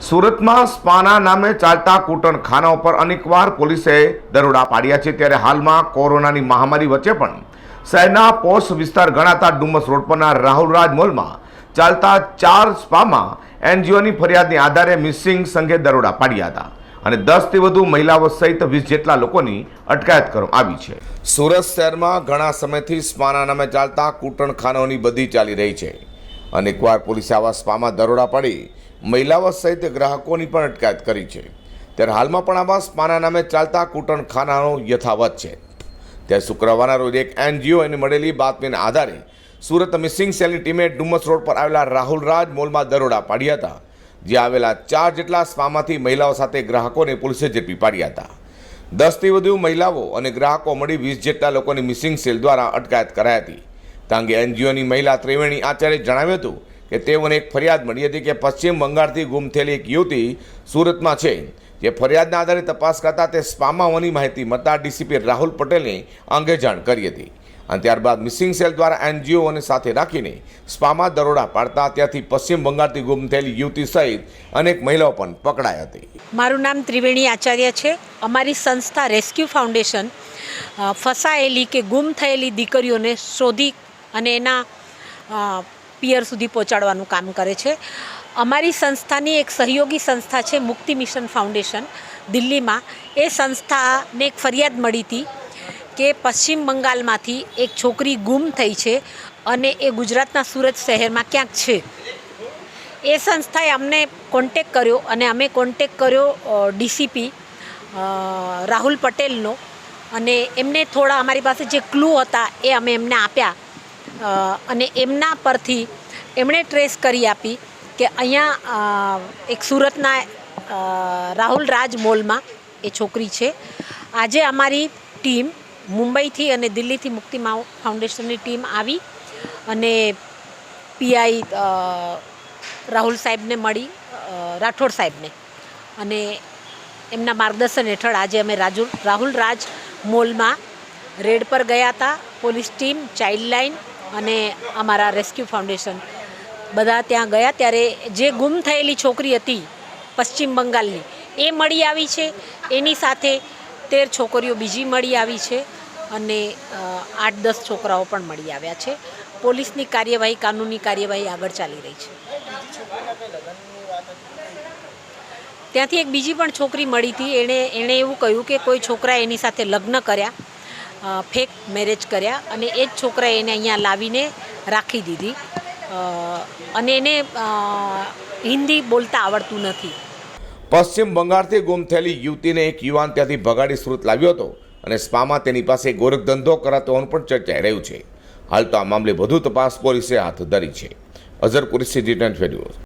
સુરતમાં સ્પાના નામે ચાલતા કૂટણખાના ઉપર અનેકવાર પોલીસે દરોડા પાડ્યા છે. ત્યારે હાલમાં કોરોનાની મહામારી વચ્ચે પણ શહેરના પોસ્ટ વિસ્તાર ગણાતા ડુમસ રોડ પરના રાહુલ રાજ મોલમાં ચાલતા ચાર સ્પામાં એનજીઓની ફરિયાદની આધારે મિસિંગ સંઘે દરોડા પાડ્યા હતા અને દસથી વધુ મહિલાઓ સહિત વીસ જેટલા લોકોની અટકાયત કરવામાં આવી છે. સુરત શહેરમાં ઘણા સમયથી સ્પાના નામે ચાલતા કૂટણખાનાઓની બધી ચાલી રહી છે. અનેકવાર પોલીસે આવા સ્પામાં દરોડા પાડી મહિલાઓ સહિત ગ્રાહકોની પણ અટકાયત કરી છે. ત્યારે હાલમાં પણ આવા સ્પાના નામે ચાલતા કૂટણખાનાનો યથાવત છે. ત્યારે શુક્રવારના રોજ એક એનજીઓને મળેલી બાતમીના આધારે સુરત મિસિંગ સેલની ટીમે ડુમસ રોડ પર આવેલા રાહુલ રાજ મોલમાં દરોડા પાડ્યા હતા, જ્યાં આવેલા ચાર જેટલા સ્પામાંથી મહિલાઓ સાથે ગ્રાહકોને પોલીસે ઝડપી પાડ્યા હતા. દસથી વધુ મહિલાઓ અને ગ્રાહકો મળી વીસ જેટલા લોકોની મિસિંગ સેલ દ્વારા અટકાયત કરાઈ હતી. આ અંગે એનજીઓની મહિલા ત્રિવેણી આચાર્ય જણાવ્યું હતું કે તેઓને એક ફરિયાદ મળી હતી કે પશ્ચિમ બંગાળથી ગુમ થયેલી એક યુવતી સુરતમાં છે. જે ફરિયાદના આધારે તપાસ કરતા તે સ્પામાં હોવાની માહિતી મળતા ડીસીપી રાહુલ પટેલને અંગે જાણ કરી હતી. અને ત્યારબાદ મિસિંગ સેલ દ્વારા એનજીઓને સાથે રાખીને સ્પામાં દરોડા પાડતા ત્યાંથી પશ્ચિમ બંગાળથી ગુમ થયેલી યુવતી સહિત અનેક મહિલાઓ પણ પકડાઈ હતી. મારું નામ ત્રિવેણી આચાર્ય છે. અમારી સંસ્થા રેસ્ક્યુ ફાઉન્ડેશન ફસાયેલી કે ગુમ થયેલી દીકરીઓને શોધી અને એના પિયર સુધી પહોંચાડવાનું કામ કરે છે. અમારી સંસ્થાની એક સહયોગી સંસ્થા છે, મુક્તિ મિશન ફાઉન્ડેશન, દિલ્હીમાં. એ સંસ્થાને એક ફરિયાદ મળી હતી કે પશ્ચિમ બંગાળમાંથી એક છોકરી ગુમ થઈ છે અને એ ગુજરાતના સુરત શહેરમાં ક્યાંક છે. એ સંસ્થાએ અમને કોન્ટેક કર્યો અને અમે કોન્ટેક કર્યો ડીસીપી રાહુલ પટેલનો. અને એમને થોડા અમારી પાસે જે ક્લુ હતા એ અમે એમને આપ્યા. અને એમના પરથી એમણે ટ્રેસ કરી આપી કે અહીંયા એક સુરતના રાહુલ રાજ મોલમાં એ છોકરી છે. આજે અમારી ટીમ મુંબઈથી અને દિલ્હીથી મુક્તિ ફાઉન્ડેશનની ટીમ આવી અને પીઆઈ રાહુલ સાહેબને મળી રાઠોડ સાહેબને. અને એમના માર્ગદર્શન હેઠળ આજે અમે રાજુ, રાહુલ રાજ મોલમાં રેડ પર ગયા હતા. પોલીસ ટીમ, ચાઇલ્ડ લાઇન અને અમારા રેસ્ક્યુ ફાઉન્ડેશન બધા ત્યાં ગયા ત્યારે જે ગુમ થયેલી છોકરી હતી પશ્ચિમ બંગાળની, એ મળી આવી છે. એની સાથે તેર છોકરીઓ બીજી મળી આવી છે અને આઠ દસ છોકરાઓ પણ મળી આવ્યા છે. પોલીસની કાર્યવાહી, કાનૂની કાર્યવાહી આગળ ચાલી રહી છે. ત્યાંથી એક બીજી પણ છોકરી મળી હતી. એણે એણે એવું કહ્યું કે કોઈ છોકરા એની સાથે લગ્ન કર્યા. ફેક મેરેજ કર્યા અને એ જ છોકરાએ એને અહીંયા લાવીને રાખી દીધી. અને એને હિન્દી બોલતા આવડતું નથી. પશ્ચિમ બંગાળથી ગુમ થયેલી યુવતીને એક યુવાન ત્યાંથી ભગાડી સુરત લાવ્યો હતો અને સ્પામાં તેની પાસે ગોરખ ધંધો કરાતો હોવાનું પણ ચર્ચાઈ રહ્યું છે. હાલ તો આ મામલે વધુ તપાસ પોલીસે હાથ ધરી છે. Azhar police return tent